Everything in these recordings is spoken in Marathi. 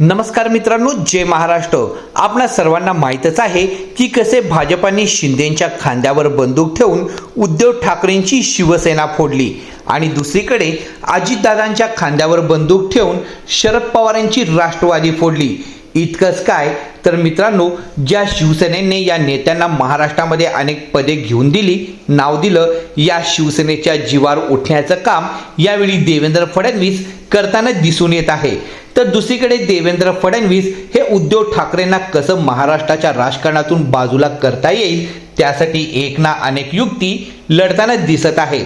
नमस्कार मित्रांनो जय महाराष्ट्र. आपणा सर्वांना माहीतच आहे की कसे भाजपाने शिंदेच्या खांद्यावर बंदूक ठेवून उद्धव ठाकरेंची शिवसेना फोडली आणि दुसरीकडे अजितदादांच्या खांद्यावर बंदूक ठेवून शरद पवारांची राष्ट्रवादी फोडली. इतकंच काय तर मित्रांनो ज्या शिवसेनेने या नेत्यांना महाराष्ट्रामध्ये अनेक पदे घेऊन दिली नाव दिलं या शिवसेनेच्या जीवावर उठण्याचं काम यावेळी देवेंद्र फडणवीस करताना दिसून येत आहे. तर दुसरीकडे देवेंद्र फडणवीस हे उद्धव ठाकरेंना कसं महाराष्ट्राच्या राजकारणातून बाजूला करता येईल त्यासाठी एक ना अनेक युक्ती लढताना दिसत आहे.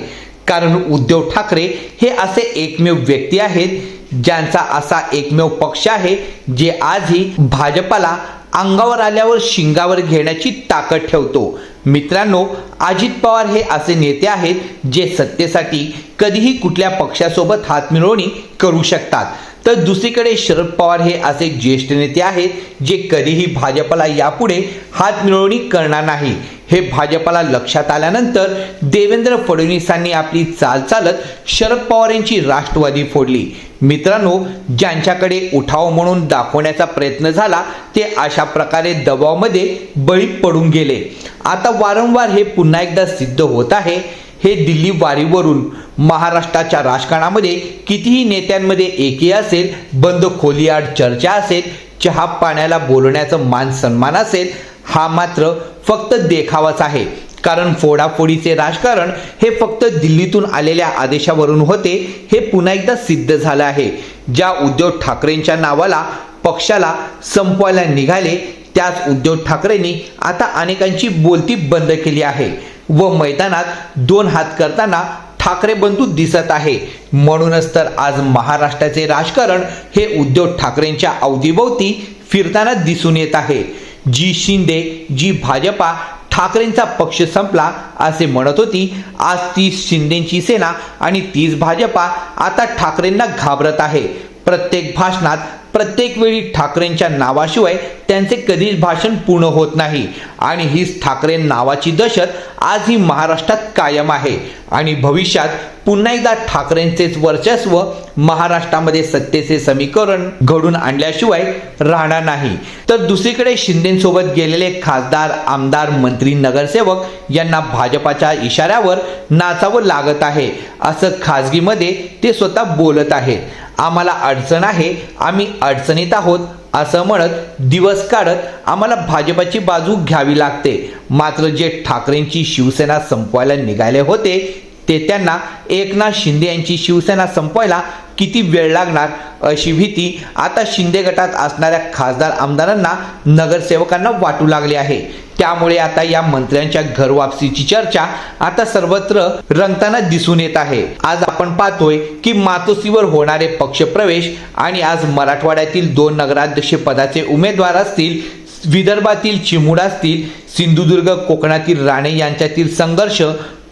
कारण उद्धव ठाकरे हे असे एकमेव व्यक्ती आहेत ज्यांचा असा एकमेव पक्ष आहे जे आजही भाजपाला अंगावर आल्यावर शिंगावर घेण्याची ताकद ठेवतो. मित्रांनो अजित पवार हे असे नेते आहेत जे सत्तेसाठी कधीही कुठल्या पक्षासोबत हातमिळवणी करू शकतात. तर दुसरीकडे शरद पवार हे असे ज्येष्ठ नेते आहेत जे कधीही भाजपला यापुढे हात मिळवणी करणार नाही. हे भाजपला लक्षात आल्यानंतर देवेंद्र फडणवीसांनी आपली चाल चालत शरद पवार यांची राष्ट्रवादी फोडली. मित्रांनो ज्यांच्याकडे उठाव म्हणून दाखवण्याचा प्रयत्न झाला ते अशा प्रकारे दबावमध्ये बळी पडून गेले. आता वारंवार हे पुन्हा एकदा सिद्ध होत आहे. हे दिल्ली वारीवरून महाराष्ट्राच्या राजकारणामध्ये कितीही नेत्यांमध्ये एकी असेल बंद खोलीआड चर्चा असेल चहा पाण्याला बोलण्याचं मान सन्मान असेल हा मात्र फक्त देखावाच आहे. कारण फोडाफोडीचे राजकारण हे फक्त दिल्लीतून आलेल्या आदेशावरून होते हे पुन्हा एकदा सिद्ध झालं आहे. ज्या उद्धव ठाकरेंच्या नावाला पक्षाला संपवायला निघाले त्याच उद्धव ठाकरेंनी आता अनेकांची बोलती बंद केली आहे. व मैदानात दोन हात करताना ठाकरे बंधू दिसत आहे. म्हणूनच तर आज महाराष्ट्राचे राजकारण हे उद्धव ठाकरेंच्या अवतीभोवती फिरताना दिसून येत आहे. जी शिंदे जी भाजपा ठाकरेंचा पक्ष संपला असे म्हणत होती आज तीच शिंदेची सेना आणि तीच भाजपा आता ठाकरेंना घाबरत आहे. प्रत्येक भाषणात प्रत्येक वेळी ठाकरेंच्या नावाशिवाय त्यांचे कधीच भाषण पूर्ण होत नाही. आणि हीच ठाकरे नावाची दहशत आजही महाराष्ट्रात कायम आहे. आणि भविष्यात पुन्हा एकदा ठाकरेंचेच वर्चस्व महाराष्ट्रामध्ये सत्तेचे समीकरण घडून आणल्याशिवाय राहणार नाही. तर दुसरीकडे शिंदेसोबत गेलेले खासदार आमदार मंत्री नगरसेवक यांना भाजपाच्या इशाऱ्यावर नाचावं लागत आहे. असं खाजगीमध्ये ते स्वतः बोलत आहेत. आम्हाला अडचण आहे आम्ही अडचणीत आहोत असं म्हणत दिवस काढत आम्हाला भाजपाची बाजू घ्यावी लागते. मात्र जे ठाकरेंची शिवसेना संपवायला निघाले होते ते त्यांना एकनाथ शिंदे यांची शिवसेना संपवायला किती वेळ लागणार अशी भीती आता शिंदे गटात असणाऱ्या खासदार आमदारांना नगरसेवकांना वाटू लागली आहे. त्यामुळे आता या मंत्र्यांच्या घर वापसीची चर्चा आता सर्वत्र रंगताना दिसून येत आहे. आज आपण पाहतोय की मातोसीवर होणारे पक्षप्रवेश आणि आज मराठवाड्यातील दोन नगराध्यक्ष पदाचे उमेदवार असतील विदर्भातील चिमुडा असतील सिंधुदुर्ग कोकणातील राणे यांच्यातील संघर्ष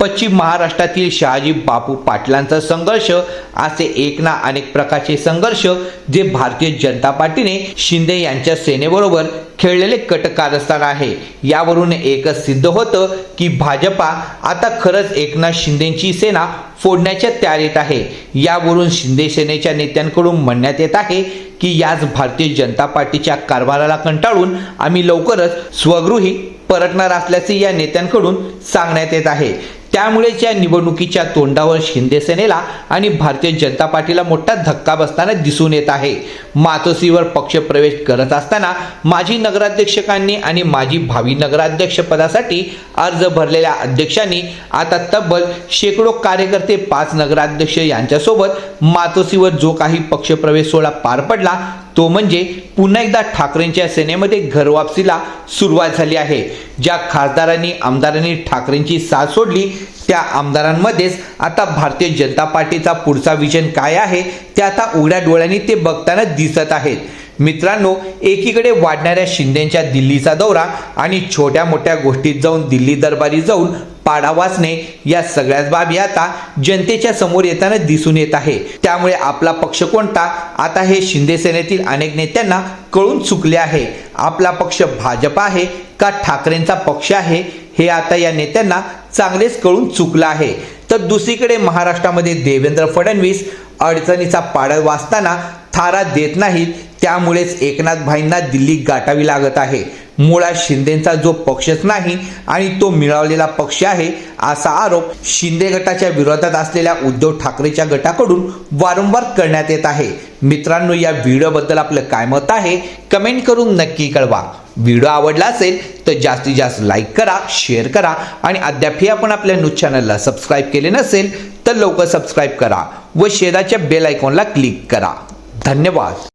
पश्चिम महाराष्ट्रातील शहाजी बापू पाटलांचा संघर्ष असे एक ना अनेक प्रकारचे संघर्ष जे भारतीय जनता पार्टीने शिंदे यांच्या सेनेबरोबर खेळलेले कटकारस्थान आहे. यावरून एकच सिद्ध होतं की भाजपा आता खरंच एकनाथ शिंदेची सेना फोडण्याच्या तयारीत आहे. यावरून शिंदे सेनेच्या नेत्यांकडून म्हणण्यात येत आहे की याच भारतीय जनता पार्टीच्या कारभाराला कंटाळून आम्ही लवकरच स्वगृही परतणार असल्याचे या नेत्यांकडून सांगण्यात येत आहे. त्यामुळेच या निवडणुकीच्या तोंडावर शिंदेसेनेला आणि भारतीय जनता पार्टीला मोठा धक्का बसताना दिसून येत आहे. मातोश्रीवर पक्ष प्रवेश करत असताना माजी नगराध्यक्षकांनी आणि माजी भावी नगराध्यक्ष पदासाठी अर्ज भरलेल्या अध्यक्षांनी आता तब्बल शेकडो कार्यकर्ते पाच नगराध्यक्ष यांच्यासोबत मातोश्रीवर जो काही पक्षप्रवेश सोहळा पार पडला तो म्हणजे पुन्हा एकदा ठाकरेंच्या सेनेमध्ये घरवापसीला सुरुवात झाली आहे. ज्या खासदारांनी आमदारांनी ठाकरेंची साथ सोडली त्या आमदारांमध्येच आता भारतीय जनता पार्टीचा पुढचा विजन काय आहे ते आता उघड्या डोळ्यांनी ते बघताना दिसत आहेत. मित्रांनो एकीकडे वाढणाऱ्या शिंदेच्या दिल्लीचा दौरा आणि छोट्या मोठ्या गोष्टीत जाऊन दिल्ली दरबारी जाऊन पाडा वाचणे या सगळ्याच बाबी आता जनतेच्या समोर येताना दिसून येत आहे. त्यामुळे आपला पक्ष कोणता? आता हे शिंदे सेनेतील अनेक नेत्यांना कळून चुकले आहे. आपला पक्ष भाजप आहे का ठाकरेंचा पक्ष आहे? हे आता या नेत्यांना चांगलेच कळून चुकलं आहे. तर दुसरीकडे महाराष्ट्रामध्ये देवेंद्र फडणवीस अडचणीचा पाडा वाचताना थारा देत नाहीत त्यामुळेच एकनाथ भाईंना दिल्ली गाठावी लागत आहे. मुळात शिंदेचा जो पक्षच नाही आणि तो मिळवलेला पक्ष आहे असा आरोप शिंदे गटाच्या विरोधात असलेल्या उद्धव ठाकरेच्या गटाकडून वारंवार करण्यात येत आहे. मित्रांनो या व्हिडिओबद्दल आपलं काय मत आहे कमेंट करून नक्की कळवा. व्हिडिओ आवडला असेल तर जास्तीत जास्त लाईक करा शेअर करा आणि अद्यापही आपण आपल्या न्यूज चॅनलला सबस्क्राईब केले नसेल तर लवकर सबस्क्राईब करा व शेजारच्या बेल आयकॉनला क्लिक करा. धन्यवाद.